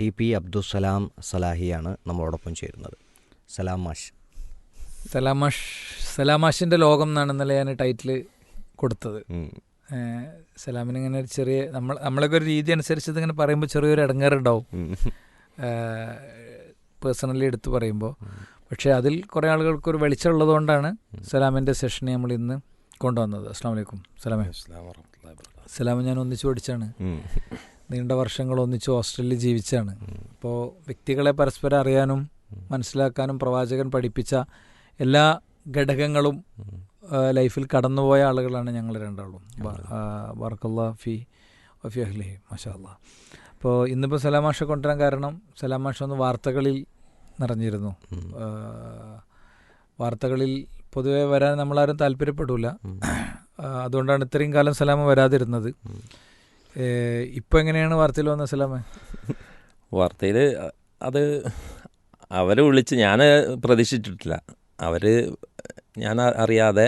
T P Abdussalam സലാഹിയാണ് നമ്മളോടൊപ്പം ചേരുന്നത്. സലാം മാഷ്. സലാമാഷ് സലാമാഷിന്റെ ലോകം എന്നാണ് ഇന്നലെ ഞാൻ ടൈറ്റിൽ കൊടുത്തത്. സലാമിന് ഇങ്ങനെ ഒരു ചെറിയ നമ്മൾ നമ്മളൊക്കെ ഒരു രീതി അനുസരിച്ച് ഇതിങ്ങനെ പറയുമ്പോൾ ചെറിയൊരു ഇടങ്ങേറുണ്ടാവും. പേഴ്സണലി എടുത്ത് പറയുമ്പോൾ പക്ഷേ അതിൽ കുറേ ആളുകൾക്ക് ഒരു വെളിച്ചമുള്ളത് കൊണ്ടാണ് സലാമിന്റെ സെഷനെ നമ്മൾ ഇന്ന് കൊണ്ടുവന്നത്. അസ്സാം വലൈക്കും സലാമേ. സലാമ ഞാൻ ഒന്നിച്ചു പഠിച്ചാണ്. നീണ്ട വർഷങ്ങൾ ഒന്നിച്ച് ഹോസ്റ്റലിൽ ജീവിച്ചാണ്. അപ്പോൾ വ്യക്തികളെ പരസ്പരം അറിയാനും മനസ്സിലാക്കാനും പ്രവാചകൻ പഠിപ്പിച്ച എല്ലാ ഘടകങ്ങളും ലൈഫിൽ കടന്നുപോയ ആളുകളാണ് ഞങ്ങൾ രണ്ടാളും. വർക്കല്ലാ ഫി ഫി അഹ്ലി മഷാല്ല അപ്പോൾ ഇന്നിപ്പോൾ സലാമാഷ കൊണ്ടുവരാൻ കാരണം സലാമാഷ ഒന്ന് വാർത്തകളിൽ നിറഞ്ഞിരുന്നു. വാർത്തകളിൽ പൊതുവെ വരാൻ നമ്മളാരും താല്പര്യപ്പെടില്ല അതുകൊണ്ടാണ് ഇത്രയും കാലം സലാമ വരാതിരുന്നത്. ഇപ്പം എങ്ങനെയാണ് വാർത്തയിൽ വന്ന സലാമ? വാർത്തയിൽ അത് അവരെ വിളിച്ച് ഞാൻ പ്രതീക്ഷിച്ചിട്ടില്ല. അവർ ഞാൻ അറിയാതെ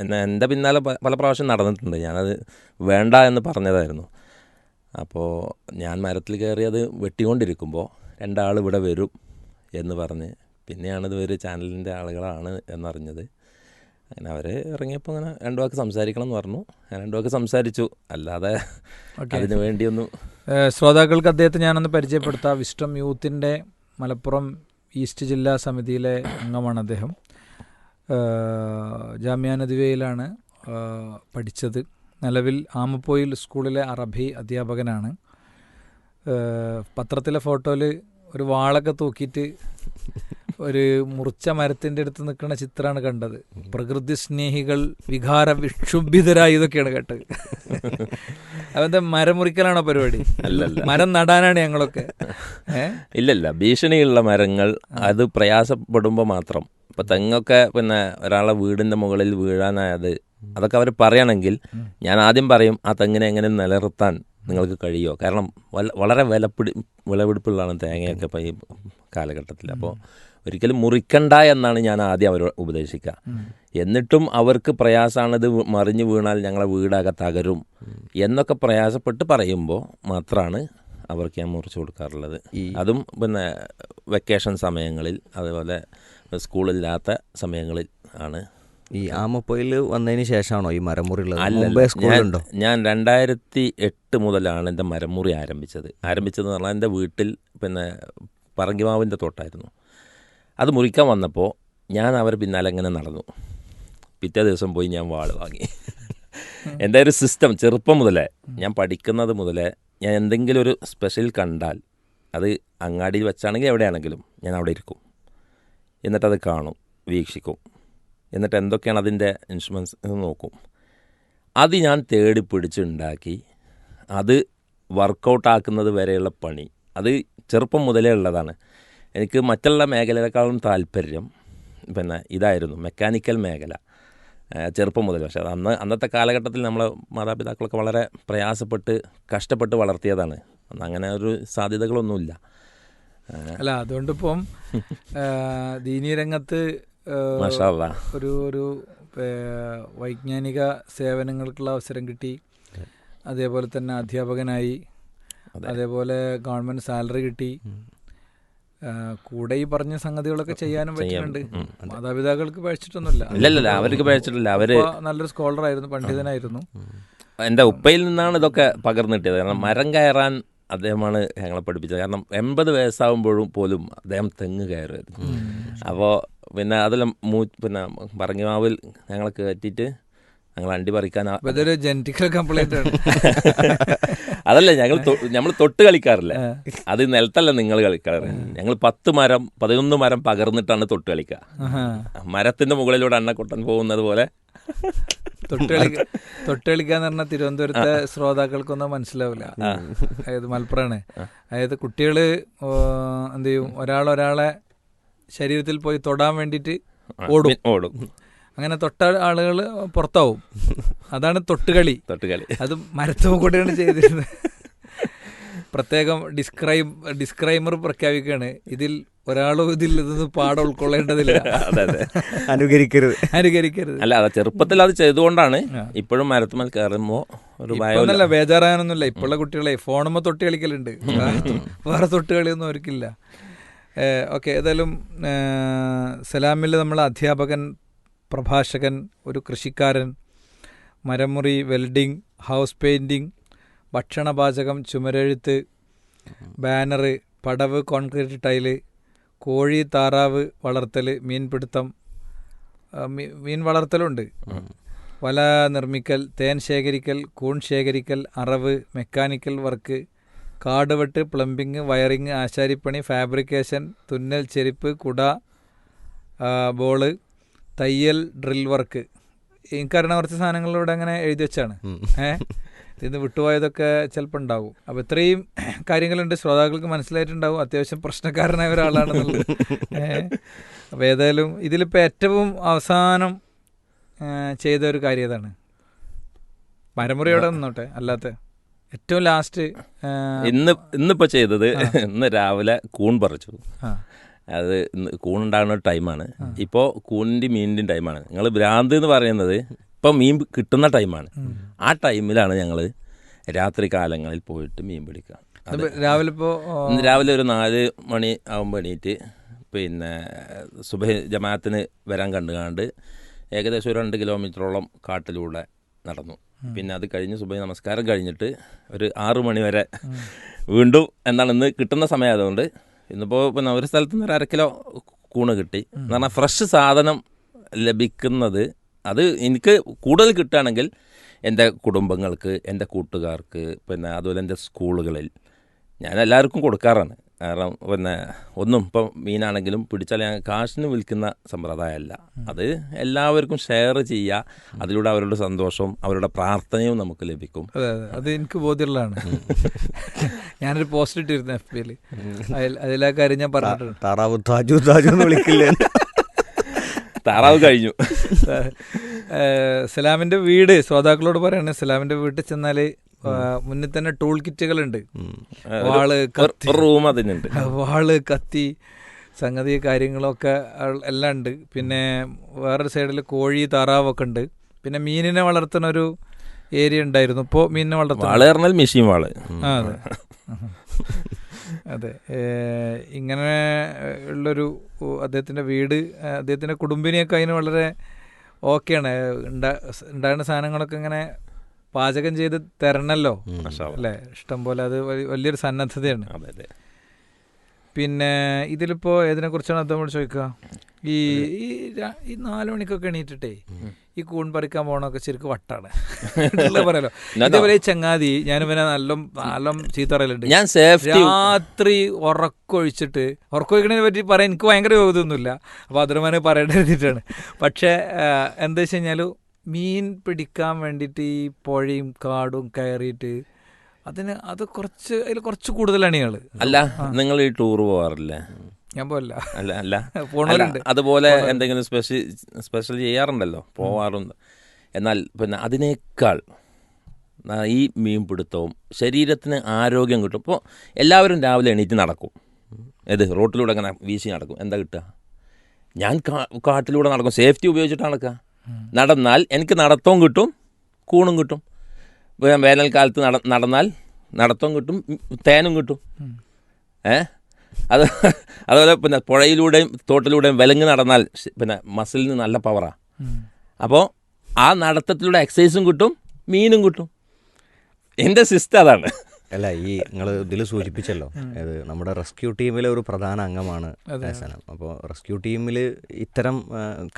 എന്റെ പിന്നാലെ പല പ്രാവശ്യം നടന്നിട്ടുണ്ട്. ഞാനത് വേണ്ട എന്ന് പറഞ്ഞതായിരുന്നു. അപ്പോൾ ഞാൻ മരത്തിൽ കയറി കയറിയത് വെട്ടിക്കൊണ്ടിരിക്കുമ്പോൾ രണ്ടാൾ ഇവിടെ വരും എന്ന് പറഞ്ഞ് പിന്നെയാണ് ഇത് ഒരു ചാനലിന്റെ ആളുകളാണ് എന്നറിഞ്ഞത്. അങ്ങനെ അവർ ഇറങ്ങിയപ്പോൾ അങ്ങനെ രണ്ടു വാക്ക് സംസാരിക്കണം എന്ന് പറഞ്ഞു. ഞാൻ രണ്ടു വാക്ക് സംസാരിച്ചു. അല്ലാതെ അതിനു വേണ്ടിയൊന്നും ശ്രോതാക്കൾക്ക് അദ്ദേഹത്തെ ഞാനൊന്ന് പരിചയപ്പെടുത്താം. വിസ്റ്റം യൂത്തിന്റെ മലപ്പുറം ഈസ്റ്റ് ജില്ലാ സമിതിയിലെ അംഗമാണ് അദ്ദേഹം. ജാമ്യാനദിവയിലാണ് നദിവയിലാണ് പഠിച്ചത്. നിലവിൽ ആമപ്പോയിൽ സ്കൂളിലെ അറബി അധ്യാപകനാണ്. പത്രത്തിലെ ഫോട്ടോയിൽ ഒരു വാളൊക്കെ തൂക്കിയിട്ട് ഒരു മുറിച്ച മരത്തിന്റെ അടുത്ത് നിൽക്കുന്ന ചിത്രമാണ് കണ്ടത്. പ്രകൃതി സ്നേഹികൾ വികാര വിക്ഷുഭിതരായി ഇതൊക്കെയാണ് കേട്ടത്. അവന്റെ മരം മുറിക്കലാണോ പരിപാടി? അല്ലല്ല. മരം നടാനാണ് ഞങ്ങളൊക്കെ. ഇല്ലല്ല ഭീഷണിയുള്ള മരങ്ങൾ അത് പ്രയാസപ്പെടുമ്പോൾ മാത്രം. ഇപ്പം തെങ്ങൊക്കെ പിന്നെ ഒരാളെ വീടിന്റെ മുകളിൽ വീഴാനായത് അതൊക്കെ അവർ പറയണമെങ്കിൽ ഞാൻ ആദ്യം പറയും ആ തെങ്ങിനെ എങ്ങനെ നിലനിർത്താൻ? നിങ്ങൾക്ക് കഴിയുമോ കാരണം വളരെ വിലപ്പിടി വിലപിടിപ്പുള്ളതാണ് തേങ്ങയൊക്കെ ഇപ്പം ഈ കാലഘട്ടത്തിൽ അപ്പോൾ ഒരിക്കലും മുറിക്കണ്ട എന്നാണ് ഞാൻ ആദ്യം അവരോട് ഉപദേശിക്കുക എന്നിട്ടും അവർക്ക് പ്രയാസമാണിത് മറിഞ്ഞു വീണാൽ ഞങ്ങളെ വീടാകെ തകരും എന്നൊക്കെ പ്രയാസപ്പെട്ട് പറയുമ്പോൾ മാത്രമാണ് അവർക്ക് ഞാൻ മുറിച്ച് കൊടുക്കാറുള്ളത്. അതും പിന്നെ വെക്കേഷൻ സമയങ്ങളിൽ അതുപോലെ സ്കൂളില്ലാത്ത സമയങ്ങളിൽ ആണ് ഈ ആമപ്പൊയിൽ വന്നതിന് ശേഷമാണോ ഈ മരമുറി ഉള്ളത് അല്ലല്ല. സ്കൂളുണ്ടോ ഞാൻ- ഞാൻ രണ്ടായിരത്തി എട്ട് മുതലാണ് എന്റെ മരമുറി ആരംഭിച്ചത്. ആരംഭിച്ചതെന്ന് പറഞ്ഞാൽ എന്റെ വീട്ടിൽ പിന്നെ പറങ്കിമാവിന്റെ തോട്ടായിരുന്നു. അത് മുറിക്കാൻ വന്നപ്പോൾ ഞാൻ അവർ പിന്നാലെ അങ്ങനെ നടന്നു. പിറ്റേ ദിവസം പോയി ഞാൻ വാൾ വാങ്ങി. എന്റെ ഒരു സിസ്റ്റം ചെറുപ്പം മുതലേ ഞാൻ പഠിക്കുന്നത് മുതലേ ഞാൻ എന്തെങ്കിലും ഒരു സ്പെഷ്യൽ കണ്ടാൽ അത് അങ്ങാടിയിൽ വെച്ചാണെങ്കിൽ എവിടെയാണെങ്കിലും ഞാൻ അവിടെ ഇരിക്കും. എന്നിട്ടത് കാണും വീക്ഷിക്കും. എന്നിട്ട് എന്തൊക്കെയാണ് അതിന്റെ ഇൻസ്ട്രുമെൻസ് എന്ന് നോക്കും. അത് ഞാൻ തേടി പിടിച്ചുണ്ടാക്കി. അത് വർക്കൗട്ട് ആക്കുന്നത് വരെയുള്ള പണി. അത് ചെറുപ്പം മുതലേ ഉള്ളതാണ്. എനിക്ക് മറ്റുള്ള മേഖലകളെക്കാളും താല്പര്യം പിന്നെ ഇതായിരുന്നു മെക്കാനിക്കൽ മേഖല. ചെറുപ്പം മുതൽ പക്ഷേ അന്ന് അന്നത്തെ കാലഘട്ടത്തിൽ നമ്മളെ മാതാപിതാക്കളൊക്കെ വളരെ പ്രയാസപ്പെട്ട് കഷ്ടപ്പെട്ട് വളർത്തിയതാണ്. അന്ന് അങ്ങനെ ഒരു സാധ്യതകളൊന്നുമില്ല. അല്ല അതുകൊണ്ടിപ്പം ദീനീ രംഗത്ത്. ഒരു ഒരു വൈജ്ഞാനിക സേവനങ്ങൾക്കുള്ള അവസരം കിട്ടി. അതേപോലെ തന്നെ അധ്യാപകനായി. അതേപോലെ ഗവൺമെന്റ് സാലറി കിട്ടി. കൂടെ ഈ പറഞ്ഞ സംഗതികളൊക്കെ ചെയ്യാനും പറ്റുന്നുണ്ട്. മാതാപിതാക്കൾക്ക് പഴിച്ചിട്ടൊന്നുമില്ല ഇല്ല അവർക്ക് പഴിച്ചിട്ടില്ല അവർ നല്ലൊരു സ്കോളർ ആയിരുന്നു പണ്ഡിതനായിരുന്നു. എന്റെ ഉപ്പയിൽ നിന്നാണ് ഇതൊക്കെ പകർന്നു കിട്ടിയത് കാരണം മരം കയറാൻ അദ്ദേഹമാണ് ഞങ്ങളെ പഠിപ്പിച്ചത്. കാരണം എൺപത് വയസ്സാകുമ്പോഴും പോലും അദ്ദേഹം തെങ്ങ് കയറുമായിരുന്നു. അപ്പോൾ പിന്നെ അതെല്ലാം മൂ പിന്നെ പറങ്ങിമാവിൽ ഞങ്ങളെ കയറ്റിയിട്ട് ഞങ്ങൾ അണ്ടി പറിക്കാൻ ഇതൊരു ജനറ്റിക്കൽ കംപ്ലൈന്റ് ആണ്. അതല്ല ഞങ്ങൾ നമ്മൾ തൊട്ട് കളിക്കാറില്ല. അത് നിലത്തല്ല നിങ്ങൾ കളിക്കാറ്. ഞങ്ങൾ പത്ത് മരം പതിനൊന്ന് മരം പകർന്നിട്ടാണ് തൊട്ട് കളിക്കുക. മരത്തിന്റെ മുകളിലൂടെ അണ്ണക്കൊട്ടൻ പോകുന്നത് പോലെ തൊട്ട് പറഞ്ഞ പറഞ്ഞാൽ തിരുവനന്തപുരത്തെ ശ്രോതാക്കൾക്കൊന്നും മനസ്സിലാവില്ല. അതായത് മലപ്പുറമാണ്. അതായത് കുട്ടികൾ എന്ത് ചെയ്യും? ഒരാൾ ഒരാളെ ശരീരത്തിൽ പോയി തൊടാൻ വേണ്ടിയിട്ട് ഓടും. ഓടും. അങ്ങനെ തൊട്ട ആളുകൾ പുറത്താവും. അതാണ് തൊട്ടുകളി. തൊട്ടുകളി. അത് മരത്തും കൂടെയാണ് ചെയ്തിരുന്നത്. പ്രത്യേകം ഡിസ്ക്രൈബ് ഡിസ്ക്രൈമർ പ്രഖ്യാപിക്കുകയാണ്. ഇതിൽ ഒരാളും ഇതിൽ നിന്ന് പാഠം ഉൾക്കൊള്ളേണ്ടതില്ല. അതെ അതെ. അനുകരിക്കരുത്. അനുകരിക്കരുത്. അല്ല അത് ചെറുപ്പത്തിൽ അത് ചെയ്തുകൊണ്ടാണ്. ഇപ്പോഴും മരത്തുമൽ കയറുമ്പോൾ ഒരു ഭയമല്ല ഇപ്പൊന്നല്ല ബേജാറാനൊന്നുമില്ല ഇപ്പോഴുള്ള കുട്ടികളെ ഫോണുമ്മ തൊട്ട് കളിക്കലുണ്ട്. വേറെ- വേറെ തൊട്ട് കളിയൊന്നും അവർക്കില്ല. ഓക്കെ ഏതായാലും സലാമിൽ നമ്മൾ അധ്യാപകൻ പ്രഭാഷകൻ ഒരു കൃഷിക്കാരൻ മരമുറി വെൽഡിംഗ് ഹൗസ് പെയിന്റിങ് ഭക്ഷണപാചകം ചുമരെഴുത്ത് ബാനറ് പടവ് കോൺക്രീറ്റ് ടൈൽ കോഴി താറാവ് വളർത്തൽ മീൻപിടുത്തം മീൻ വളർത്തലുണ്ട്. വല നിർമ്മിക്കൽ തേൻ ശേഖരിക്കൽ കൂൺ ശേഖരിക്കൽ അറവ് മെക്കാനിക്കൽ വർക്ക് കാടുവെട്ട് പ്ലംബിങ് വയറിങ് ആശാരിപ്പണി ഫാബ്രിക്കേഷൻ തുന്നൽ ചെരുപ്പ് കുട ബോൾ തയ്യൽ ഡ്രിൽ വർക്ക്. എനിക്കറിയണ കുറച്ച് സാധനങ്ങളിലൂടെ അങ്ങനെ എഴുതി വെച്ചാണ്. ഏഹ് ഇത് വിട്ടുപോയതൊക്കെ ചിലപ്പോൾ ഉണ്ടാവും. അപ്പോൾ ഇത്രയും കാര്യങ്ങളുണ്ട്. ശ്രോതാക്കൾക്ക് മനസ്സിലായിട്ടുണ്ടാവും അത്യാവശ്യം പ്രശ്നക്കാരനായ ഒരാളാണെന്നുള്ളത്. അപ്പോൾ ഏതായാലും ഇതിലിപ്പോൾ ഏറ്റവും അവസാനം ചെയ്ത ഒരു കാര്യം ഏതാണ്? മരമുറിയോടെ നിന്നോട്ടെ അല്ലാത്ത ഏറ്റവും ലാസ്റ്റ് ഇന്ന് ഇന്നിപ്പോൾ ചെയ്തത് ഇന്ന് രാവിലെ കൂൺ പറിച്ചു. അത് കൂൺ ഉണ്ടാകുന്ന ഒരു ടൈമാണ് ഇപ്പോൾ കൂണിന്റെ മീനിന്റെ ടൈമാണ് നിങ്ങൾ ഭ്രാന്ത് എന്ന് പറയുന്നത് ഇപ്പം മീൻ കിട്ടുന്ന ടൈമാണ്. ആ ടൈമിലാണ് ഞങ്ങൾ രാത്രി കാലങ്ങളിൽ പോയിട്ട് മീൻ പിടിക്കുക. രാവിലെ ഇപ്പോൾ രാവിലെ ഒരു നാല് മണി ആകുമ്പോൾ എണീറ്റ് പിന്നെ സുബ ജമാഅത്തിന് വരാൻ കണ്ടുകാണ്ട് ഏകദേശം ഒരു രണ്ട് കിലോമീറ്ററോളം കാട്ടിലൂടെ നടന്നു. പിന്നെ അത് കഴിഞ്ഞ് സുബൈ നമസ്കാരം കഴിഞ്ഞിട്ട് ഒരു ആറു മണി വരെ വീണ്ടും എന്താണ് ഇന്ന് കിട്ടുന്ന സമയം അതുകൊണ്ട് ഇന്നിപ്പോൾ പിന്നെ ഒരു സ്ഥലത്ത് നിന്ന് ഒരു അര കിലോ കൂണ് കിട്ടി. എന്ന് പറഞ്ഞാൽ ഫ്രഷ് സാധനം ലഭിക്കുന്നത് അത് എനിക്ക് കൂടുതൽ കിട്ടുകയാണെങ്കിൽ എന്റെ കുടുംബങ്ങൾക്ക് എന്റെ കൂട്ടുകാർക്ക് പിന്നെ അതുപോലെ എന്റെ സ്കൂളുകളിൽ ഞാൻ എല്ലാവർക്കും കൊടുക്കാറാണ്. കാരണം പിന്നെ ഒന്നും ഇപ്പം മീനാണെങ്കിലും പിടിച്ചാൽ ഞാൻ കാശിന് വിൽക്കുന്ന സമ്പ്രദായമല്ല. അത് എല്ലാവർക്കും ഷെയർ ചെയ്യുക അതിലൂടെ അവരുടെ സന്തോഷവും അവരുടെ പ്രാർത്ഥനയും നമുക്ക് ലഭിക്കും. അതെ അതെ. അത് എനിക്ക് ബോധ്യമുള്ളതാണ്. ഞാനൊരു പോസ്റ്റ് ഇട്ടിരുന്നു എഫ് ബിയിൽ അതിലാ കാര്യം ഞാൻ പറഞ്ഞിട്ടുണ്ട്. താറാവ് താജു താജു എന്ന് വിളിക്കില്ലേ? താറാവ് കഴിഞ്ഞു. സലാമിന്റെ വീട് ശ്രോതാക്കളോട് പറയാണ് സലാമിന്റെ വീട്ടിൽ ചെന്നാൽ മുന്നിൽ തന്നെ ടൂൾ കിറ്റുകളുണ്ട്. വാൾ റൂം അതിനുണ്ട്. വാൾ കത്തി സംഗതി കാര്യങ്ങളൊക്കെ എല്ലാം ഉണ്ട്. പിന്നെ വേറൊരു സൈഡിൽ കോഴി താറാവൊക്കെ ഉണ്ട്. പിന്നെ മീനിനെ വളർത്തുന്ന ഒരു ഏരിയ ഉണ്ടായിരുന്നു. ഇപ്പോൾ മീനിനെ വളർത്തുന്ന. വാൾ പറഞ്ഞാൽ മെഷീൻ വാൾ. അതെ. അതെ. ഇങ്ങനെ ഉള്ളൊരു അദ്ദേഹത്തിന്റെ വീട് അദ്ദേഹത്തിന്റെ കുടുംബിനെയൊക്കെ അതിന് വളരെ ഓക്കെയാണ്. ഉണ്ടാ ഉണ്ടാകുന്ന സാധനങ്ങളൊക്കെ ഇങ്ങനെ പാചകം ചെയ്ത് തരണല്ലോ. അല്ലേ? ഇഷ്ടം പോലെ അത് വലിയൊരു സന്നദ്ധതയാണ്. അതെ അതെ. പിന്നെ ഇതിലിപ്പോ ഏതിനെ കുറിച്ചാണ് അദ്ദേഹം ചോദിക്കുക? ഈ ഈ നാലു മണിക്കൊക്കെ എണീറ്റിട്ടേ ഈ കൂൺ പറിക്കാൻ പോകണമൊക്കെ ശരിക്കും വട്ടാണ്. പറയാലോ. ഇതേപോലെ ഈ ചങ്ങാതി ഞാൻ നല്ല നല്ല ചീത്ത പറയലുണ്ട്. ഞാൻ രാത്രി ഉറക്കൊഴിച്ചിട്ട് ഉറക്കൊഴിക്കണതിനെ പറ്റി പറയാൻ എനിക്ക് ഭയങ്കര യോഗ്യതയൊന്നുമില്ല. അപ്പോൾ അതിനുമാനെ പറയേണ്ടി എഴുതിയിട്ടാണ്. പക്ഷേ എന്താ വെച്ച് കഴിഞ്ഞാൽ മീൻ പിടിക്കാൻ വേണ്ടിയിട്ട് ഈ പുഴയും കാടും കയറിയിട്ട് അതിന് അത് കുറച്ച് അതിൽ കുറച്ച് കൂടുതൽ അണികൾ അല്ല നിങ്ങൾ ഈ ടൂർ പോവാറില്ലേ? ഞാൻ പോല അല്ല അല്ല. പോണവരുണ്ട്. അതുപോലെ എന്തെങ്കിലും സ്പെഷ്യൽ സ്പെഷ്യൽ ചെയ്യാറുണ്ടല്ലോ? പോവാറുണ്ട്. എന്നാൽ പിന്നെ അതിനേക്കാൾ ഈ മീൻ പിടുത്തവും ശരീരത്തിന് ആരോഗ്യം കിട്ടും. ഇപ്പോൾ എല്ലാവരും രാവിലെ എണീറ്റ് നടക്കും. ഏത് റോട്ടിലൂടെ അങ്ങനെ വീശി നടക്കും. എന്താ കിട്ടുക? ഞാൻ കാട്ടിലൂടെ നടക്കും. സേഫ്റ്റി ഉപയോഗിച്ചിട്ട് നടക്കുക. നടന്നാൽ എനിക്ക് നടത്തവും കിട്ടും കൂണും കിട്ടും. വേനൽക്കാലത്ത് നട നടന്നാൽ നടത്തും കിട്ടും തേനും കിട്ടും. ഏ? അത് അതുപോലെ പിന്നെ പുഴയിലൂടെയും തോട്ടിലൂടെയും വിലങ്ങ് നടന്നാൽ പിന്നെ മസിലിന് നല്ല പവറാണ് അപ്പോൾ ആ നടത്തത്തിലൂടെ എക്സസൈസും കിട്ടും മീനും കിട്ടും. എന്റെ സിസ്റ്റം അതാണ്. അല്ല ഈ നിങ്ങൾ ഇതിൽ സൂചിപ്പിച്ചല്ലോ. അത് നമ്മുടെ റെസ്ക്യൂ ടീമിലെ ഒരു പ്രധാന അംഗമാണ് ഹസനം അപ്പോൾ റെസ്ക്യൂ ടീമിൽ ഇത്തരം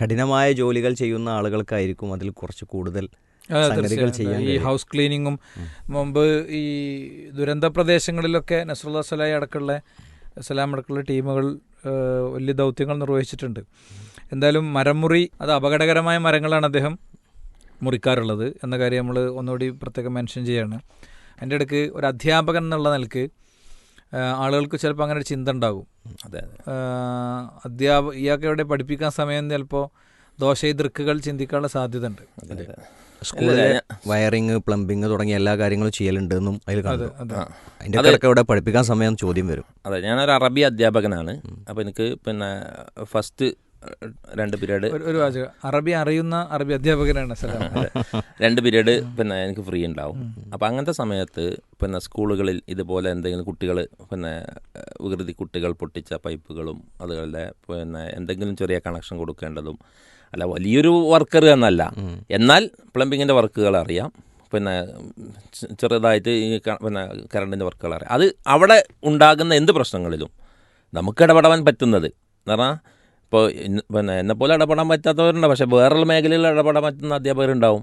കഠിനമായ ജോലികൾ ചെയ്യുന്ന ആളുകൾക്കായിരിക്കും അതിൽ കുറച്ച് കൂടുതൽ സംഗതികൾ ചെയ്യാൻ ഈ ഹൗസ് ക്ലീനിങ്ങും മുമ്പ് ഈ ദുരന്ത പ്രദേശങ്ങളിലൊക്കെ നസ്രുല്ലാ സലായി അടക്കമുള്ള സലാം അടക്കമുള്ള ടീമുകൾ വലിയ ദൗത്യങ്ങൾ നിർവഹിച്ചിട്ടുണ്ട്. എന്തായാലും മരമുറി അത് അപകടകരമായ മരങ്ങളാണ് അദ്ദേഹം മുറിക്കാറുള്ളത് എന്ന കാര്യം നമ്മൾ ഒന്നുകൂടി പ്രത്യേകം മെൻഷൻ ചെയ്യാണ്. അതിന്റെ ഇടയ്ക്ക് ഒരു അധ്യാപകൻ എന്നുള്ള നിലയ്ക്ക് ആളുകൾക്ക് ചിലപ്പോൾ അങ്ങനെ ഒരു ചിന്ത ഉണ്ടാകും. അതെ അധ്യാപക ഇയാൾക്ക് ഇവിടെ പഠിപ്പിക്കാൻ സമയം ചിലപ്പോൾ ദോഷ ദൃക്കുകൾ ചിന്തിക്കാനുള്ള സാധ്യത ഉണ്ട് സ്കൂളിലെ വയറിങ് പ്ലംബിങ് തുടങ്ങിയ എല്ലാ കാര്യങ്ങളും ചെയ്യലുണ്ടെന്നും അതിൽ കണ്ടു. അതിന്റെ ഇടയ്ക്ക് ഇവിടെ പഠിപ്പിക്കാൻ സമയം ചോദ്യം വരും. അതെ ഞാനൊരു അറബി അധ്യാപകനാണ്. അപ്പോൾ എനിക്ക് പിന്നെ ഫസ്റ്റ് രണ്ട് പീരീഡ് ഒരു- വാചകം. അറബി അറിയുന്ന അറബി അധ്യാപകനാണ് രണ്ട് പീരീഡ് പിന്നെ എനിക്ക് ഫ്രീ ഉണ്ടാവും. അപ്പോൾ അങ്ങനത്തെ സമയത്ത് പിന്നെ സ്കൂളുകളിൽ ഇതുപോലെ എന്തെങ്കിലും കുട്ടികൾ പിന്നെ വികൃതി കുട്ടികൾ പൊട്ടിച്ച പൈപ്പുകളും അതുപോലെ പിന്നെ എന്തെങ്കിലും ചെറിയ കണക്ഷൻ കൊടുക്കേണ്ടതും അല്ല വലിയൊരു വർക്കർ എന്നല്ല. എന്നാൽ പ്ലംബിങ്ങിന്റെ വർക്കുകൾ അറിയാം. പിന്നെ ചെറുതായിട്ട് ഈ പിന്നെ കറണ്ടിന്റെ വർക്കുകൾ അറിയാം. അത് അവിടെ ഉണ്ടാകുന്ന എന്ത് പ്രശ്നങ്ങളിലും നമുക്ക് ഇടപെടാൻ പറ്റുന്നത്. എന്ന് പറഞ്ഞാൽ ഇപ്പോൾ പിന്നെ എന്നെപ്പോലെ ഇടപെടാൻ പറ്റാത്തവരുണ്ട്. പക്ഷേ വേറൊരു മേഖലയിൽ ഇടപെടാൻ പറ്റുന്ന അധ്യാപകരുണ്ടാവും.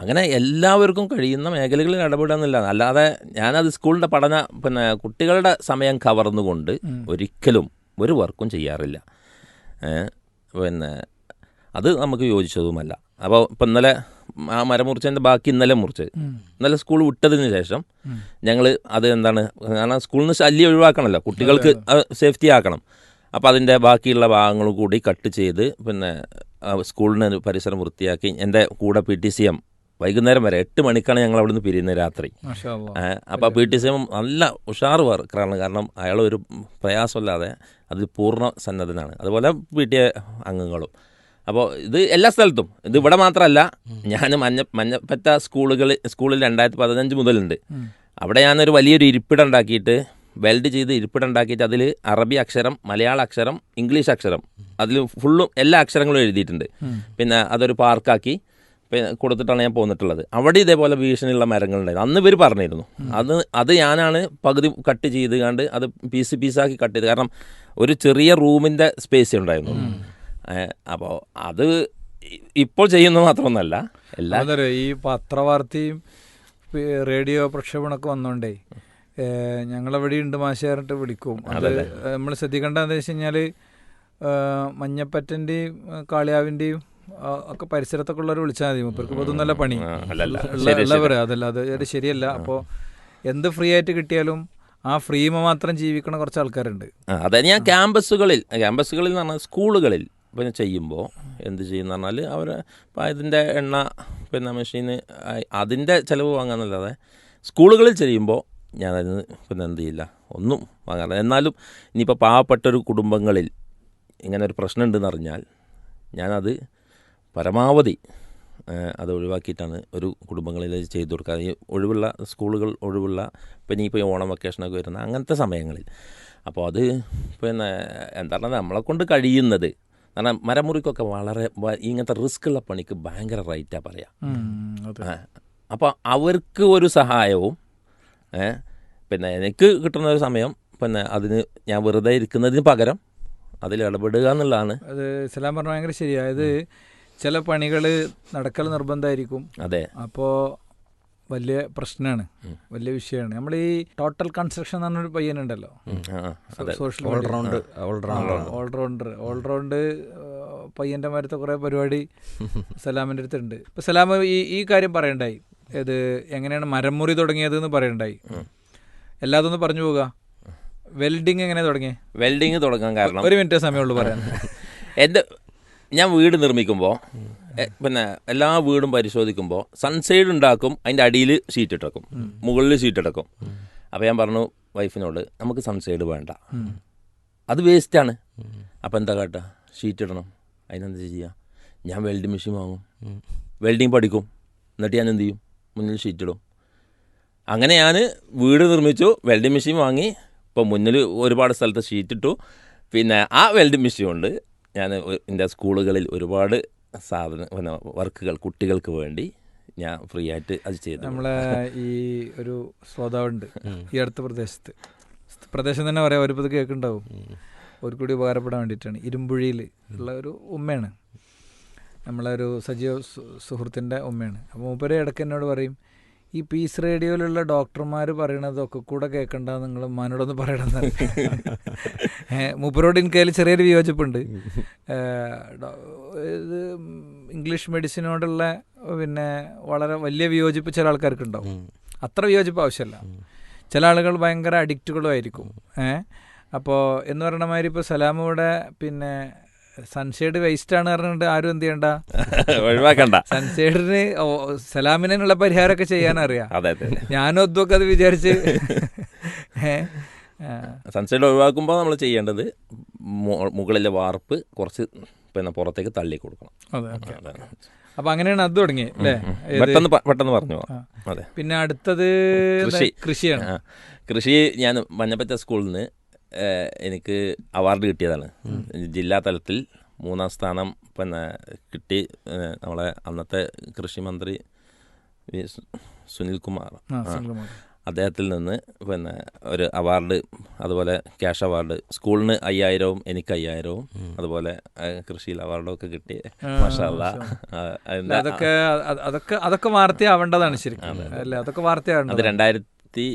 അങ്ങനെ എല്ലാവർക്കും കഴിയുന്ന മേഖലകളിൽ ഇടപെടുന്നില്ല അല്ലാതെ ഞാനത് സ്കൂളിന്റെ പഠന പിന്നെ കുട്ടികളുടെ സമയം കവർന്നുകൊണ്ട് ഒരിക്കലും ഒരു വർക്കും ചെയ്യാറില്ല. പിന്നെ അത് നമുക്ക് യോജിച്ചതുമല്ല. അപ്പോൾ ഇപ്പം ഇന്നലെ ആ മരം മുറിച്ചതിന്റെ ബാക്കി ഇന്നലെ മുറിച്ച് ഇന്നലെ സ്കൂൾ വിട്ടതിന് ശേഷം ഞങ്ങൾ അത് എന്താണ് കാരണം സ്കൂളിൽ നിന്ന് ശല്യം ഒഴിവാക്കണമല്ലോ. കുട്ടികൾക്ക് സേഫ്റ്റി ആക്കണം. അപ്പോൾ അതിന്റെ ബാക്കിയുള്ള ഭാഗങ്ങൾ കൂടി കട്ട് ചെയ്ത് പിന്നെ സ്കൂളിന് പരിസരം വൃത്തിയാക്കി. എന്റെ കൂടെ പി ടി സി എം വൈകുന്നേരം വരെ എട്ട് മണിക്കാണ് ഞങ്ങൾ അവിടുന്ന് പിരിയുന്നത് രാത്രി. അപ്പോൾ പി ടി സി എം നല്ല ഉഷാർ വർക്കറാണ് കാരണം അയാൾ ഒരു പ്രയാസമില്ലാതെ അത് പൂർണ സന്നദ്ധനാണ്. അതുപോലെ പി ടി എ അംഗങ്ങളും. അപ്പോൾ ഇത് എല്ലാ സ്ഥലത്തും. ഇത് ഇവിടെ മാത്രമല്ല ഞാൻ മഞ്ഞ മഞ്ഞപ്പറ്റ സ്കൂളുകൾ സ്കൂളിൽ രണ്ടായിരത്തി പതിനഞ്ച് മുതലുണ്ട്. അവിടെ ഞാനൊരു വലിയൊരു ഇരിപ്പിടം ഉണ്ടാക്കിയിട്ട് വെൽഡ് ചെയ്ത് ഇരിപ്പിടം ഉണ്ടാക്കിയിട്ട് അതിൽ അറബി അക്ഷരം മലയാള അക്ഷരം ഇംഗ്ലീഷ് അക്ഷരം അതിൽ ഫുള്ളും എല്ലാ അക്ഷരങ്ങളും എഴുതിയിട്ടുണ്ട്. പിന്നെ അതൊരു പാർക്കാക്കി പിന്നെ കൊടുത്തിട്ടാണ് ഞാൻ പോന്നിട്ടുള്ളത്. അവിടെ ഇതേപോലെ ഭീഷണിയുള്ള മരങ്ങളുണ്ടായിരുന്നു. അന്ന് ഇവർ പറഞ്ഞിരുന്നു. അത് അത് ഞാനാണ് പകുതി കട്ട് ചെയ്ത് കണ്ട് അത് പീസ് പീസാക്കി കട്ട് ചെയ്ത്. കാരണം ഒരു ചെറിയ റൂമിന്റെ സ്പേസ് ഉണ്ടായിരുന്നു അപ്പോൾ അത് ഇപ്പോൾ ചെയ്യുന്നത് മാത്രമൊന്നല്ല. എല്ലാ ഈ പത്രവാർത്തയും റേഡിയോ പ്രക്ഷേപണമൊക്കെ വന്നോണ്ടേ ഞങ്ങളെവിടെ ഉണ്ട് മാഷേറിട്ട് വിളിക്കും. അത് നമ്മൾ ശ്രദ്ധിക്കേണ്ടതെന്ന് വെച്ച് കഴിഞ്ഞാൽ മഞ്ഞപ്പറ്റന്റെയും കാളിയാവിന്റെയും ഒക്കെ പരിസരത്തൊക്കെ ഉള്ളവർ വിളിച്ചാൽ മതി. മുപ്പർക്ക് ഇപ്പോൾ നല്ല പണി. ഉള്ളവർ അതല്ല അത് ശരിയല്ല. അപ്പോൾ എന്ത് ഫ്രീ ആയിട്ട് കിട്ടിയാലും ആ ഫ്രീമ മാത്രം ജീവിക്കണ കുറച്ച് ആൾക്കാരുണ്ട്. അതായത് അതെ. ഞാൻ ക്യാമ്പസുകളിൽ ക്യാമ്പസുകളിൽ എന്ന് പറഞ്ഞാൽ സ്കൂളുകളിൽ പിന്നെ ചെയ്യുമ്പോൾ എന്ത് ചെയ്യുന്ന പറഞ്ഞാൽ അവർ ഇപ്പം ഇതിന്റെ എണ്ണ പിന്നെ മെഷീന് അതിന്റെ ചിലവ് വാങ്ങാന്നല്ലാതെ സ്കൂളുകളിൽ ചെയ്യുമ്പോൾ ഞാനതിന് പിന്നെ എന്ത് ചെയ്യില്ല ഒന്നും വാങ്ങാറില്ല എന്നാലും ഇനിയിപ്പോൾ പാവപ്പെട്ടൊരു കുടുംബങ്ങളിൽ ഇങ്ങനെ ഒരു പ്രശ്നം ഉണ്ടെന്ന് അറിഞ്ഞാൽ ഞാനത് പരമാവധി അത് ഒഴിവാക്കിയിട്ടാണ് ഒരു കുടുംബങ്ങളിൽ ചെയ്തു കൊടുക്കുക. ഈ ഒഴിവുള്ള സ്കൂളുകൾ ഒഴിവുള്ള പിന്നെ ഇപ്പോൾ ഈ ഓണം വെക്കേഷനൊക്കെ വരുന്ന അങ്ങനത്തെ സമയങ്ങളിൽ. അപ്പോൾ അത് പിന്നെ എന്താണ് നമ്മളെ കൊണ്ട് കഴിയുന്നത് കാരണം മരമുറിക്കൊക്കെ വളരെ ഇങ്ങനത്തെ റിസ്ക് ഉള്ള പണിക്ക് ഭയങ്കര റൈറ്റാ പറയാ. അപ്പൊ അപ്പോൾ അവർക്ക് ഒരു സഹായവും പിന്നെ എനിക്ക് കിട്ടുന്ന ഒരു സമയം പിന്നെ അതിന് ഞാൻ വെറുതെ ഇരിക്കുന്നതിന് പകരം അതിൽ ഇടപെടുക എന്നുള്ളതാണ്. അത് ഇസ്ലാം പറഞ്ഞ ഭയങ്കര ശരിയാ. അതായത് ചില പണികൾ നടക്കൽ നിർബന്ധമായിരിക്കും അതെ. അപ്പോൾ വലിയ പ്രശ്നമാണ് വലിയ വിഷയമാണ്. നമ്മൾ ഈ ടോട്ടൽ കൺസ്ട്രക്ഷൻ എന്ന് പറഞ്ഞൊരു പയ്യനുണ്ടല്ലോ. Social all round all rounder all round പയ്യന്റെ മരത്തെ കുറേ പരിപാടി സലാമിന്റെ അടുത്തുണ്ട്. ഇപ്പം സലാം ഈ ഈ കാര്യം പറയണ്ടായി. ഇത് എങ്ങനെയാണ് മരമുറി തുടങ്ങിയത് എന്ന് പറയണ്ടായി എല്ലാതൊന്ന് പറഞ്ഞു പോവുക വെൽഡിങ് എങ്ങനെ തുടങ്ങിയത് വെൽഡിങ് തുടങ്ങാൻ കാരണം ഒരു മിനിറ്റ് സമയമുള്ളൂ പറയാൻ. എന്റെ ഞാൻ വീട് നിർമ്മിക്കുമ്പോൾ പിന്നെ എല്ലാ വീടും പരിശോധിക്കുമ്പോൾ സൺസൈഡ് ഉണ്ടാക്കും അതിന്റെ അടിയിൽ ഷീറ്റ് ഇട്ടേക്കും. മുകളിൽ ഷീറ്റ് ഇടക്കും അപ്പോൾ ഞാൻ പറഞ്ഞു വൈഫിനോട് നമുക്ക് സൺസൈഡ് വേണ്ട. അത് വേസ്റ്റാണ് അപ്പോൾ എന്താ കാട്ടുക ഷീറ്റ് ഇടണം. അതിനെന്താ ചെയ്യുക ഞാൻ വെൽഡിംഗ് മെഷീൻ വാങ്ങും. വെൽഡിങ് പഠിക്കും. എന്നിട്ട് ഞാൻ എന്ത് ചെയ്യും? മുന്നിൽ ഷീറ്റ് ഇടും. അങ്ങനെ ഞാൻ വീട് നിർമ്മിച്ചു വെൽഡിംഗ് മെഷീൻ വാങ്ങി. ഇപ്പോൾ മുന്നിൽ ഒരുപാട് സ്ഥലത്ത് ഷീറ്റ് ഇട്ടു. പിന്നെ ആ വെൽഡിങ് മെഷീൻ കൊണ്ട് ഞാൻ എന്റെ സ്കൂളുകളിൽ ഒരുപാട് സാധന പിന്നെ വർക്കുകൾ കുട്ടികൾക്ക് വേണ്ടി ഞാൻ ഫ്രീ ആയിട്ട് അത് ചെയ്തു. നമ്മളെ ഈ ഒരു ശ്രോതാവുണ്ട് ഈ അടുത്ത പ്രദേശത്ത്. പ്രദേശം തന്നെ പറയാം ഒരു പത് കേൾക്കുന്നുണ്ടാവും. ഒരു കൂടി ഉപകാരപ്പെടാൻ വേണ്ടിയിട്ടാണ്. ഇരുമ്പുഴിയിൽ ഉള്ള ഒരു ഉമ്മയാണ്. നമ്മളെ ഒരു സജീവ സുഹൃത്തിന്റെ ഉമ്മയാണ്. അപ്പോൾ മൂപ്പര് ഇടയ്ക്ക് എന്നോട് പറയും ഈ പീസ് റേഡിയോയിലുള്ള ഡോക്ടർമാർ പറയണതൊക്കെ കൂടെ കേൾക്കണ്ട നിങ്ങൾ ഉമ്മാനോടൊന്ന് ഏഹ് മൂപ്പരോട് എനിക്ക് അതിൽ ചെറിയൊരു വിയോജിപ്പുണ്ട്. ഇത് ഇംഗ്ലീഷ് മെഡിസിനോടുള്ള പിന്നെ വളരെ വലിയ വിയോജിപ്പ് ചില ആൾക്കാർക്ക് ഉണ്ടാവും അത്ര വിയോജിപ്പ് ആവശ്യമല്ല ചില ആളുകൾ ഭയങ്കര അഡിക്റ്റുകളും ആയിരിക്കും ഏഹ് അപ്പോൾ എന്ന് പറയുന്ന മാതിരി ഇപ്പോൾ സലാം പിന്നെ സൺഷെയ്ഡ് വേസ്റ്റ് ആണ് പറഞ്ഞിട്ട് ആരും എന്ത് ചെയ്യണ്ട? ഒഴിവാക്കണ്ട. സൺഷെയ്ഡിന് സലാമിനുള്ള പരിഹാരമൊക്കെ ചെയ്യാനറിയാം. അതെ അതെ. ഞാനും അതൊക്കെ അത് വിചാരിച്ച്. സൺഷെയ്ഡ് ഒഴിവാക്കുമ്പോൾ നമ്മൾ ചെയ്യേണ്ടത് മുകളിലെ വാർപ്പ് കുറച്ച് പിന്നെ പുറത്തേക്ക് തള്ളി കൊടുക്കണം. അപ്പൊ അങ്ങനെയാണ് അത് തുടങ്ങി അല്ലേ? പെട്ടെന്ന് പെട്ടെന്ന് പറഞ്ഞു അതെ. പിന്നെ അടുത്തത് കൃഷി. കൃഷിയാണ്. കൃഷി ഞാൻ മഞ്ഞപ്പറ്റ സ്കൂളിൽ നിന്ന് എനിക്ക് അവാർഡ് കിട്ടിയതാണ്. ജില്ലാ തലത്തിൽ മൂന്നാം സ്ഥാനം പിന്നെ കിട്ടി. നമ്മളെ അന്നത്തെ കൃഷി മന്ത്രി വി. സുനിൽ കുമാർ. അദ്ദേഹത്തിൽ നിന്ന് പിന്നെ ഒരു അവാർഡ് അതുപോലെ ക്യാഷ് അവാർഡ് സ്കൂളിന് അയ്യായിരവും എനിക്ക് അയ്യായിരവും അതുപോലെ കൃഷിയിൽ അവാർഡും ഒക്കെ കിട്ടി. അതൊക്കെ അത് അതൊക്കെ അതൊക്കെ വാർത്തയാവേണ്ടതാണ് ശരിക്കും. അല്ലേ അതൊക്കെ അത് വാർത്തയാവേണ്ടത് രണ്ടായിരത്തി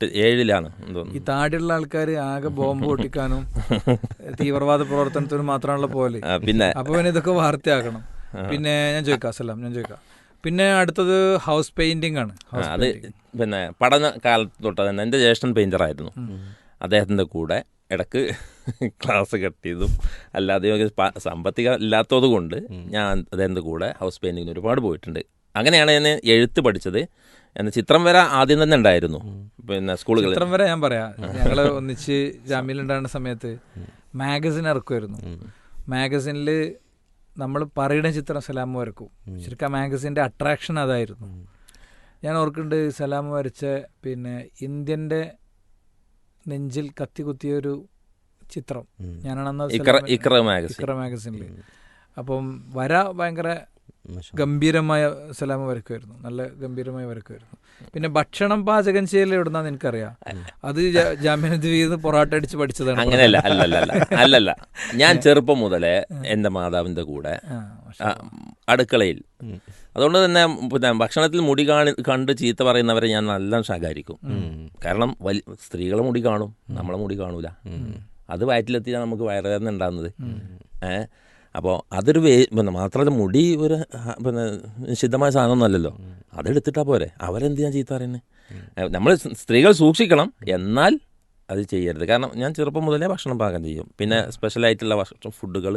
എട്ട് ഏഴിലാണ് ഈ താടിയുള്ള ആൾക്കാർ ആകെ ബോംബ് പൊട്ടിക്കാനും തീവ്രവാദ പ്രവർത്തനത്തിനും മാത്രമുള്ള പോലെ പിന്നെ അപ്പൊ പിന്നെ ഇതൊക്കെ വാർത്തയാക്കണം. പിന്നെ ഞാൻ ചോദിക്കാം സലാം ഞാൻ ചോദിക്കാം. പിന്നെ അടുത്തത് ഹൗസ് പെയിന്റിംഗ് ആണ്. അത് പിന്നെ പഠന കാലത്ത് തൊട്ട് തന്നെ എന്റെ ജ്യേഷ്ഠൻ പെയിന്ററായിരുന്നു അദ്ദേഹത്തിന്റെ കൂടെ ഇടയ്ക്ക് ക്ലാസ് കെട്ടിയതും അല്ലാതെ സാമ്പത്തികം ഇല്ലാത്തത് കൊണ്ട് ഞാൻ അദ്ദേഹത്തിന്റെ കൂടെ ഹൗസ് പെയിന്റിങ്ങിന് ഒരുപാട് പോയിട്ടുണ്ട്. അങ്ങനെയാണ് ഞാൻ എഴുത്ത് പഠിച്ചത്. എന്ന ചിത്രം വരെ ആദ്യം തന്നെ ഉണ്ടായിരുന്നു. പിന്നെ സ്കൂളുകളിൽ. ചിത്രം വരെ ഞാൻ പറയാം. ഞങ്ങൾ ഒന്നിച്ച് ജാമ്യയിലുണ്ടായിരുന്ന സമയത്ത് മാഗസിൻ ഇറക്കുമായിരുന്നു. മാഗസിനിൽ നമ്മൾ പറയുന്ന ചിത്രം സലാം വരക്കും ശരിക്കും ആ മാഗസിന്റെ അട്രാക്ഷൻ അതായിരുന്നു. ഞാൻ ഓർക്കുന്നുണ്ട് സലാം വരച്ച പിന്നെ ഇന്ത്യന്റെ നെഞ്ചിൽ കത്തി കുത്തിയൊരു ചിത്രം. ഞാനാണെന്ന് ഇക്ര മാഗസിനിൽ അപ്പം വര ഭയങ്കര ഗംഭീരമായ സലാമ വരക്കുമായിരുന്നു. നല്ല ഗംഭീരമായ വരക്കുമായിരുന്നു. പിന്നെ ഭക്ഷണം പാചകം ചെയ്യൽ എവിടുന്നാന്ന് എനിക്കറിയാം. അത് ജാമ്യനദ്വീപിൽ പൊറാട്ട അടിച്ച് പഠിച്ചതാണ് അങ്ങനെയല്ല അല്ലല്ല അല്ലല്ല. ഞാൻ ചെറുപ്പം മുതലേ എന്റെ മാതാവിന്റെ കൂടെ അടുക്കളയിൽ. അതുകൊണ്ട് തന്നെ പിന്നെ ഭക്ഷണത്തിൽ മുടി കാണി കണ്ട് ചീത്ത പറയുന്നവരെ ഞാൻ നല്ല ശകാരിക്കും. കാരണം വലി സ്ത്രീകളെ മുടി കാണും നമ്മളെ മുടി കാണൂല. അത് വയറ്റിലെത്തിയാൽ നമുക്ക് വയറുവേദന ഉണ്ടാകുന്നത് ഏ? അപ്പോൾ അതൊരു വേ പിന്നെ മാത്രമല്ല മുടി ഒരു പിന്നെ നിഷിദ്ധമായ സാധനമൊന്നുമല്ലല്ലോ. അതെടുത്തിട്ടാ പോരെ. അവരെന്തിനാ ചീത്ത പറയുന്നത് നമ്മൾ സ്ത്രീകൾ സൂക്ഷിക്കണം. എന്നാൽ അത് ചെയ്യരുത്. കാരണം ഞാൻ ചെറുപ്പം മുതലേ ഭക്ഷണം പാകം ചെയ്യും. പിന്നെ സ്പെഷ്യലായിട്ടുള്ള ഭക്ഷണം ഫുഡുകൾ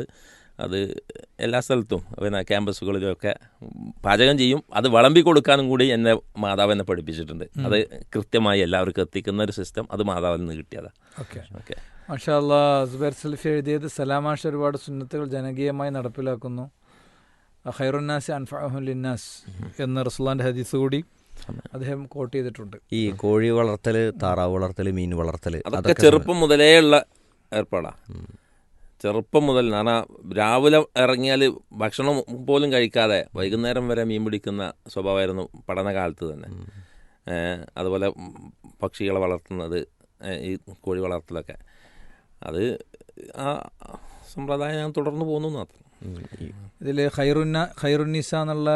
അത് എല്ലാ സ്ഥലത്തും പിന്നെ ക്യാമ്പസുകളിലൊക്കെ പാചകം ചെയ്യും. അത് വിളമ്പി കൊടുക്കാനും കൂടി എന്നെ മാതാവ് എന്നെ പഠിപ്പിച്ചിട്ടുണ്ട്. അത് കൃത്യമായി എല്ലാവർക്കും എത്തിക്കുന്ന ഒരു സിസ്റ്റം അത് മാതാവിൽ നിന്ന് കിട്ടിയതാണ് ഓക്കെ. ഓക്കെ. മാഷാ അല്ലാ സുബൈർ സൽഫി എഴുതിയത് സലാമാഷ ഒരുപാട് സുന്നത്തുകൾ ജനകീയമായി നടപ്പിലാക്കുന്നു. ഖൈറുന്നാസ് അൻഫാഹുലിന്നാസ് എന്ന റസുല്ലാന്റെ ഹദീസ് കൂടി അദ്ദേഹം കോട്ട് ചെയ്തിട്ടുണ്ട്. ഈ കോഴി വളർത്തൽ താറാവ് വളർത്തൽ മീൻ വളർത്തൽ അതൊക്കെ ചെറുപ്പം മുതലേ ഉള്ള ഏർപ്പാടാ. ചെറുപ്പം മുതൽ എന്ന് രാവിലെ ഇറങ്ങിയാൽ ഭക്ഷണം പോലും കഴിക്കാതെ വൈകുന്നേരം വരെ മീൻ പിടിക്കുന്ന സ്വഭാവമായിരുന്നു പഠനകാലത്ത് തന്നെ. അതുപോലെ പക്ഷികളെ വളർത്തുന്നത് ഈ കോഴി വളർത്തലൊക്കെ. അത് ആ സമ്പ്രദായം ഞാൻ തുടർന്ന് പോകുന്നു മാത്രം. ഇതിൽ ഖൈറുന്ന ഖൈറുന്നിസ എന്നുള്ള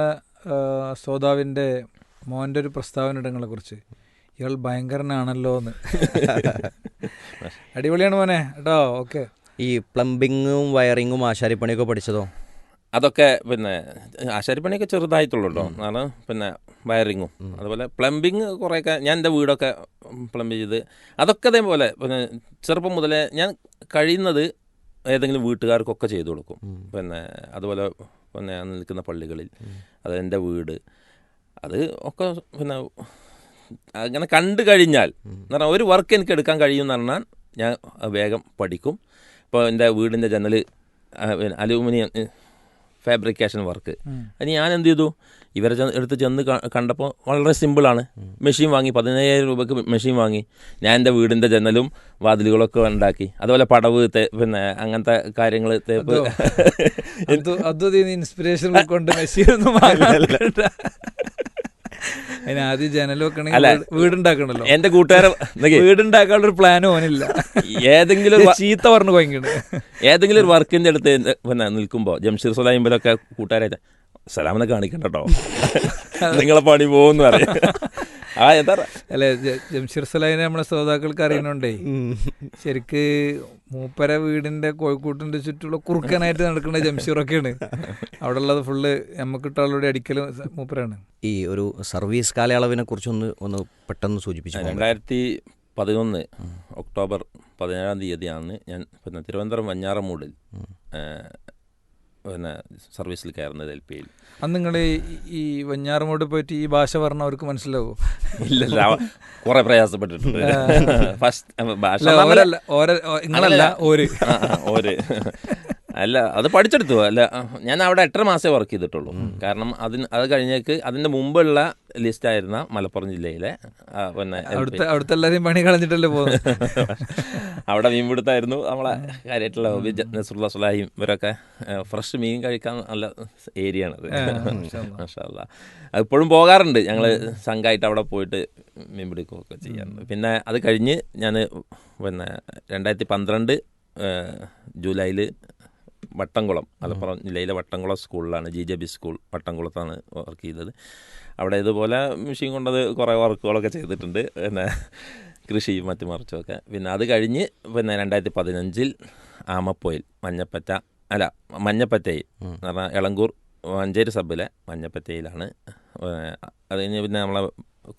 ശ്രോതാവിന്റെ മോന്റെ ഒരു പ്രസ്താവന ഇടങ്ങളെ കുറിച്ച്. ഇയാൾ ഭയങ്കരനാണല്ലോ എന്ന് അടിപൊളിയാണ് മോനെ. കേട്ടോ ഓക്കെ. ഈ പ്ലംബിങ്ങും വയറിങ്ങും ആശാരിപ്പണിയൊക്കെ പഠിച്ചതോ? അതൊക്കെ പിന്നെ ആശാരിപ്പണിയൊക്കെ ചെറുതായിട്ടുള്ളൂ എന്നാണ് പിന്നെ വയറിങ്ങും. അതുപോലെ പ്ലംബിങ് കുറേയൊക്കെ ഞാൻ എന്റെ വീടൊക്കെ പ്ലംബ് ചെയ്ത് അതൊക്കെ അതേപോലെ പിന്നെ ചെറുപ്പം മുതലേ ഞാൻ കഴിയുന്നത് ഏതെങ്കിലും വീട്ടുകാർക്കൊക്കെ ചെയ്തു കൊടുക്കും. പിന്നെ അതുപോലെ പിന്നെ ഞാൻ നിൽക്കുന്ന പള്ളികളിൽ അത് എന്റെ വീട്. അത് ഒക്കെ പിന്നെ അങ്ങനെ കണ്ടു കഴിഞ്ഞാൽ എന്ന് പറഞ്ഞാൽ ഒരു വർക്ക് എനിക്ക് എടുക്കാൻ കഴിയും എന്ന് പറഞ്ഞാൽ ഞാൻ വേഗം പഠിക്കും. ഇപ്പോൾ എന്റെ വീടിന്റെ ജനൽ അലൂമിനിയം ഫാബ്രിക്കേഷൻ വർക്ക്. അതിന് ഞാൻ എന്ത് ചെയ്തു? ഇവരെ ചെന്ന് എടുത്ത് ചെന്ന് കണ്ടപ്പോൾ വളരെ സിമ്പിളാണ്. മെഷീൻ വാങ്ങി പതിനയ്യായിരം രൂപയ്ക്ക് മെഷീൻ വാങ്ങി. ഞാൻ എന്റെ വീടിന്റെ ജനലും വാതിലുകളൊക്കെ ഉണ്ടാക്കി. അതുപോലെ പടവ് പിന്നെ അങ്ങനത്തെ കാര്യങ്ങൾ തേപ്പ്. അത് അത് ഇൻസ്പിറേഷൻ കൊണ്ട് മെഷീൻ ഒന്നും വാങ്ങാനില്ല. അതിന് ആദ്യം ജനൽ വെക്കണമെങ്കിൽ വീടുണ്ടാക്കണല്ലോ. എന്റെ കൂട്ടുകാരെ വീടുണ്ടാക്കാനുള്ള ഒരു പ്ലാൻ ഓനില്ല. ഏതെങ്കിലും ചീത്ത പറഞ്ഞു പോയിക്കണ് ഏതെങ്കിലും ഒരു വർക്കിന്റെ അടുത്ത് നിൽക്കുമ്പോ പിന്നെ നിൽക്കുമ്പോൾ ജംഷീർ സുലൈമ്പലൊക്കെ കൂട്ടുകാരായിട്ട് സലാമിനെ കാണിക്കണ്ട കേട്ടോ. നിങ്ങളെ പണി പോകുന്നു അറിയാം ആ എന്താ അല്ലെ ജംഷീർ സലാഹിനെ നമ്മളെ ശ്രോതാക്കൾക്ക് അറിയണോണ്ടേ. ശരിക്ക് മൂപ്പര വീടിന്റെ കോഴിക്കോട്ടിന്റെ ചുറ്റുള്ള കുറുക്കനായിട്ട് നടക്കുന്ന ജംഷീറൊക്കെയാണ്. അവിടെ ഉള്ളത് ഫുള്ള് നമുക്കിട്ടാളുടെ അടിക്കലും സ- മൂപ്പരാണ്. ഈ ഒരു സർവീസ് കാലയളവിനെ കുറിച്ചൊന്ന് ഒന്ന് പെട്ടെന്ന് സൂചിപ്പിച്ചു രണ്ടായിരത്തി പതിനൊന്ന് ഒക്ടോബർ പതിനേഴാം തീയതിയാണ് ഞാൻ പിന്നെ തിരുവനന്തപുരം വഞ്ഞാറമൂടിൽ പിന്നെ സർവീസിൽ കയറുന്നത് എൽ പിയിൽ അന്ന് നിങ്ങൾ ഈ വഞ്ഞാറുമോട് പോയിട്ട് ഈ ഭാഷ പറഞ്ഞവർക്ക് മനസ്സിലാവോ? ഇല്ലല്ല കുറെ പ്രയാസപ്പെട്ടിട്ടുണ്ട്. ഫസ്റ്റ് ഭാഷ ഓരല്ല ഓര ഓര്. ഒരു അല്ല അത് പഠിച്ചെടുത്തു. അല്ല ഞാൻ അവിടെ എട്ടര മാസമേ വർക്ക് ചെയ്തിട്ടുള്ളൂ. കാരണം അതിന് അത് കഴിഞ്ഞേക്ക് അതിന്റെ മുമ്പുള്ള ലിസ്റ്റ് ആയിരുന്ന മലപ്പുറം ജില്ലയിലെ പിന്നെ. അവിടുത്തെ എല്ലാവരെയും പണി കളഞ്ഞിട്ടല്ലേ പോകുന്നത്? അവിടെ മീൻ പിടുത്തായിരുന്നു. നമ്മളെ കാര്യമായിട്ടുള്ള ഹോബി നസുള്ള സുലാഹിം ഇവരൊക്കെ ഫ്രഷ് മീൻ കഴിക്കാൻ നല്ല ഏരിയ ആണത് മാഷാല്ല ഇപ്പോഴും പോകാറുണ്ട്. ഞങ്ങൾ സംഘമായിട്ട് അവിടെ പോയിട്ട് മീൻ പിടിക്കുകയൊക്കെ ചെയ്യാറുണ്ട്. പിന്നെ അത് കഴിഞ്ഞ് ഞാൻ പിന്നെ രണ്ടായിരത്തി പന്ത്രണ്ട് ജൂലൈയിൽ വട്ടംകുളം മലപ്പുറം ജില്ലയിലെ വട്ടംകുളം സ്കൂളിലാണ് ജി ജെ ബി സ്കൂൾ വട്ടംകുളത്താണ് വർക്ക് ചെയ്തത്. അവിടെ ഇതുപോലെ മെഷീൻ കൊണ്ടത് കുറേ വർക്കുകളൊക്കെ ചെയ്തിട്ടുണ്ട്. പിന്നെ കൃഷിയും മറ്റു മറിച്ചുമൊക്കെ പിന്നെ അത് കഴിഞ്ഞ് പിന്നെ രണ്ടായിരത്തി പതിനഞ്ചിൽ ആമപ്പോയിൽ മഞ്ഞപ്പറ്റ അല്ല മഞ്ഞപ്പറ്റയിൽ എന്ന് പറഞ്ഞാൽ എളങ്കൂർ മഞ്ചേരി സബിലെ മഞ്ഞപ്പറ്റയിലാണ്. അത് കഴിഞ്ഞ് പിന്നെ നമ്മളെ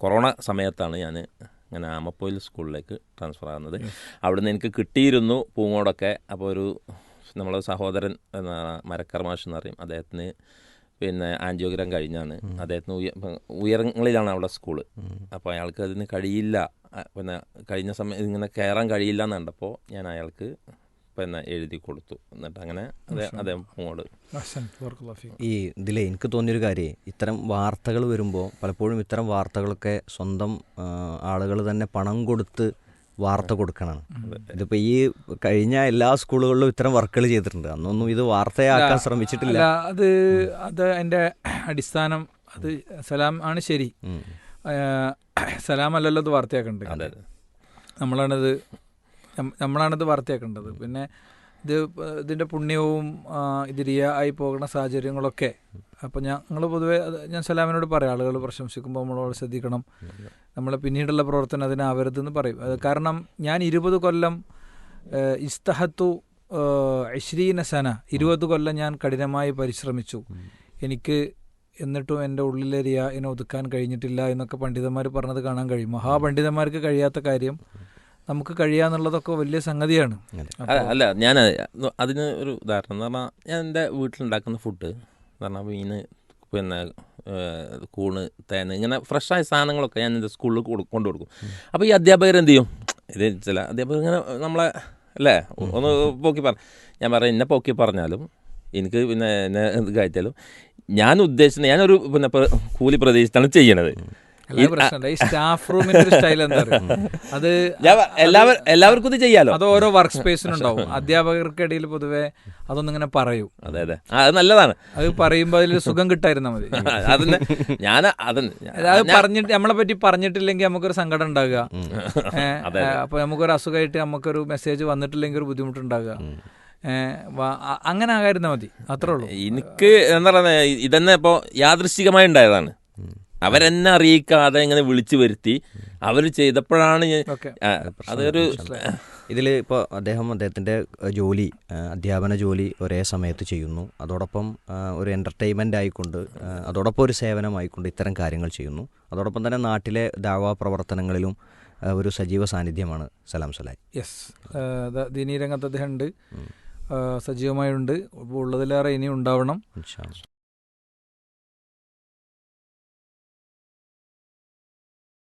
കൊറോണ സമയത്താണ് ഞാൻ അങ്ങനെ ആമപ്പോയിൽ സ്കൂളിലേക്ക് ട്രാൻസ്ഫർ ആകുന്നത്. അവിടുന്ന് എനിക്ക് കിട്ടിയിരുന്നു പൂങ്ങോടൊക്കെ. അപ്പോൾ ഒരു നമ്മളെ സഹോദരൻ എന്നാണ് മരക്കർ മാഷ് എന്ന് പറയും. അദ്ദേഹത്തിന് പിന്നെ ആൻജിയോഗ്രാം കഴിഞ്ഞാണ്. അദ്ദേഹത്തിന് ഉയ ഉയരങ്ങളിലാണ് അവിടെ സ്കൂൾ. അപ്പോൾ അയാൾക്ക് അതിന് കഴിയില്ല. പിന്നെ കഴിഞ്ഞ സമയം ഇങ്ങനെ കയറാൻ കഴിയില്ല എന്ന് കണ്ടപ്പോൾ ഞാൻ അയാൾക്ക് പിന്നെ എഴുതി കൊടുത്തു. എന്നിട്ട് അങ്ങനെ അതെ അദ്ദേഹം പൂങ്ങോട് ഈ ഇതിലെ എനിക്ക് തോന്നിയൊരു കാര്യം. ഇത്തരം വാർത്തകൾ വരുമ്പോൾ പലപ്പോഴും ഇത്തരം വാർത്തകളൊക്കെ സ്വന്തം ആളുകൾ തന്നെ പണം കൊടുത്ത് വാർത്ത കൊടുക്കണം. ഇതിപ്പോ ഈ കഴിഞ്ഞ എല്ലാ സ്കൂളുകളിലും ഇത്തരം വർക്കുകൾ ചെയ്തിട്ടുണ്ട്. അന്നൊന്നും ഇത് വാർത്തയാക്കാൻ ശ്രമിച്ചിട്ടില്ല. അത് അത് എന്റെ അടിസ്ഥാനം അത് സലാം ആണ് ശരി. സലാം അല്ലല്ലോ അത് വാർത്തയാക്കേണ്ടത് നമ്മളാണത് നമ്മളാണത് വാർത്തയാക്കേണ്ടത്. പിന്നെ ഇത് ഇതിന്റെ ഇതിന്റെ പുണ്യവും ഇതിരിയായി ആയി പോകുന്ന സാഹചര്യങ്ങളൊക്കെ അപ്പം ഞങ്ങൾ പൊതുവെ ഞാൻ സലാമിനോട് പറയാം. ആളുകൾ പ്രശംസിക്കുമ്പോൾ നമ്മളോട് ശ്രദ്ധിക്കണം. നമ്മൾ പിന്നീടുള്ള പ്രവർത്തനം അതിനാവരുതെന്ന് പറയും. കാരണം ഞാൻ ഇരുപത് കൊല്ലം ഇസ്തഹത്തു ഏഹ്, ഇശ്രീന സന ഇരുപത് കൊല്ലം ഞാൻ കഠിനമായി പരിശ്രമിച്ചു. എനിക്ക് എന്നിട്ടും എന്റെ ഉള്ളിലെ റിയ എന്നെ ഒതുക്കാൻ കഴിഞ്ഞിട്ടില്ല എന്നൊക്കെ പണ്ഡിതന്മാർ പറഞ്ഞത് കാണാൻ കഴിയും. മഹാപണ്ഡിതന്മാർക്ക് കഴിയാത്ത കാര്യം നമുക്ക് കഴിയാന്നുള്ളതൊക്കെ വലിയ സംഗതിയാണ്. അല്ല ഞാൻ അതിന് ഒരു ഉദാഹരണം എന്ന് പറഞ്ഞാൽ ഞാൻ എന്റെ വീട്ടിലുണ്ടാക്കുന്ന ഫുഡ് എന്ന് പറഞ്ഞാൽ മീൻ പിന്നെ കൂണ് തേൻ ഇങ്ങനെ ഫ്രഷായ സാധനങ്ങളൊക്കെ ഞാൻ എന്റെ സ്കൂളിൽ കൊണ്ടു കൊടുക്കും. അപ്പോൾ ഈ അധ്യാപകർ എന്ത് ചെയ്യും? ഇത് ചില അധ്യാപകർ ഇങ്ങനെ നമ്മളെ അല്ലേ? ഒന്ന് പോക്കി പറ ഞാൻ പറയാം എന്നെ പോക്കി പറഞ്ഞാലും എനിക്ക് പിന്നെ എന്നെ ഇത് കഴിച്ചാലും ഞാൻ ഉദ്ദേശിച്ചത് ഞാനൊരു പിന്നെ കൂലി പ്രതീക്ഷിച്ചാണ് ചെയ്യണത്. പ്രശ്നമില്ല. ഈ സ്റ്റാഫ് റൂമിന്റെ ഒരു സ്റ്റൈൽ എന്താ അത് എല്ലാവരും എല്ലാവർക്കും ഇത് ചെയ്യാലോ? അത് ഓരോ വർക്ക് സ്പേസിനുണ്ടാവും അധ്യാപകർക്കിടയിൽ പൊതുവെ അതൊന്നും ഇങ്ങനെ പറയൂ. അതെ അതെ. അത് നല്ലതാണ്. അത് പറയുമ്പോൾ അതിൽ സുഖം കിട്ടായിരുന്നാ മതി. അതന്നെ ഞാൻ അത് പറഞ്ഞിട്ട് നമ്മളെ പറ്റി പറഞ്ഞിട്ടില്ലെങ്കിൽ നമുക്കൊരു സങ്കടം ഉണ്ടാകുക അപ്പൊ നമുക്കൊരു അസുഖമായിട്ട് നമുക്കൊരു മെസ്സേജ് വന്നിട്ടില്ലെങ്കിൽ ഒരു ബുദ്ധിമുട്ടുണ്ടാകുക അങ്ങനെ ആകായിരുന്നാ മതി. അത്രേ ഉള്ളൂ. എനിക്ക് എന്താ പറയുക ഇതന്നെ ഇപ്പോൾ യാദൃശ്ചികമായി ഉണ്ടായതാണ്. അവരെന്നെ അറിയിക്കാതെ ഇങ്ങനെ വിളിച്ചു വരുത്തി അവർ ചെയ്തപ്പോഴാണ് അതൊരു ഇതിൽ ഇപ്പോൾ അദ്ദേഹം അദ്ദേഹത്തിന്റെ ജോലി അധ്യാപന ജോലി ഒരേ സമയത്ത് ചെയ്യുന്നു. അതോടൊപ്പം ഒരു എന്റർടൈൻമെന്റ് ആയിക്കൊണ്ട് അതോടൊപ്പം ഒരു സേവനമായിക്കൊണ്ട് ഇത്തരം കാര്യങ്ങൾ ചെയ്യുന്നു. അതോടൊപ്പം തന്നെ നാട്ടിലെ ദാവാ പ്രവർത്തനങ്ങളിലും ഒരു സജീവ സാന്നിധ്യമാണ് സലാം സലായി. യെസ് ദീനീ രംഗത്ത് അദ്ദേഹം ഉണ്ട്. സജീവമായുണ്ട്. ഉള്ളതിലേറെ ഇനി ഉണ്ടാവണം.